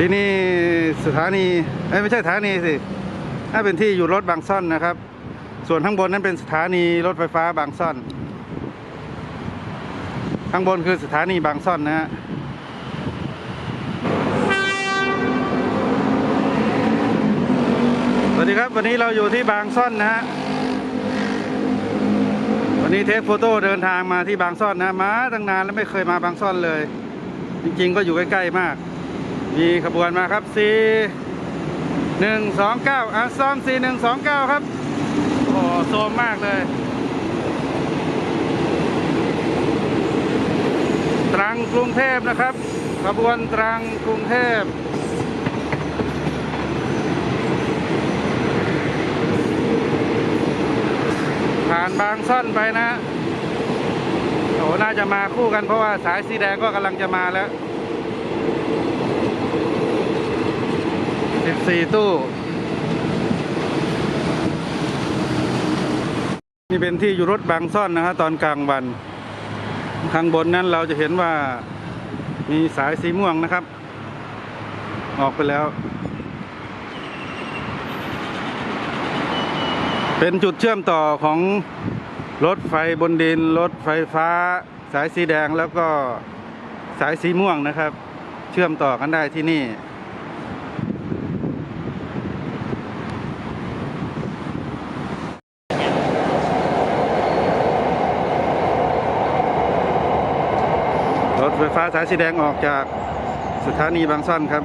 ที่นี่สถานีไม่ใช่สถานีสิน่าเป็นที่อยู่รถบางซ่อนนะครับ ส่วนข้างบนนั้นเป็นสถานีรถไฟฟ้าบางซ่อน ข้างบนคือสถานีบางซ่อนนะฮะสวัสดีครับวันนี้เราอยู่ที่บางซ่อนนะฮะวันนี้เทคโฟโต้เดินทางมาที่บางซ่อนนะมาตั้งนานแล้วไม่เคยมาบางซ่อนเลย จริงๆก็อยู่ใกล้ๆมาก มีขบวนมาครับ4 1 2 9อะซ่อม4 1 2 9 ครับ โอ้โหโซมมากเลย ตรังกรุงเทพนะครับ ขบวนตรังกรุงเทพผ่านบางซ่อนไปนะโอ้น่าจะมาคู่กันเพราะว่าสายสีแดงก็กำลังจะมาแล้ว 14 ตู้ นี่เป็นที่อยู่รถบางซ่อนนะฮะตอนกลางวัน ข้างบนนั้นเราจะเห็นว่ามีสายสีม่วงนะครับ ออกไปแล้ว เป็นจุดเชื่อมต่อของรถไฟบนดิน รถไฟฟ้า สายสีแดงแล้วก็สายสีม่วงนะครับ เชื่อมต่อกันได้ที่นี่ รถไฟฟ้าสายสีแดงออกจากสถานีบางซ่อนครับ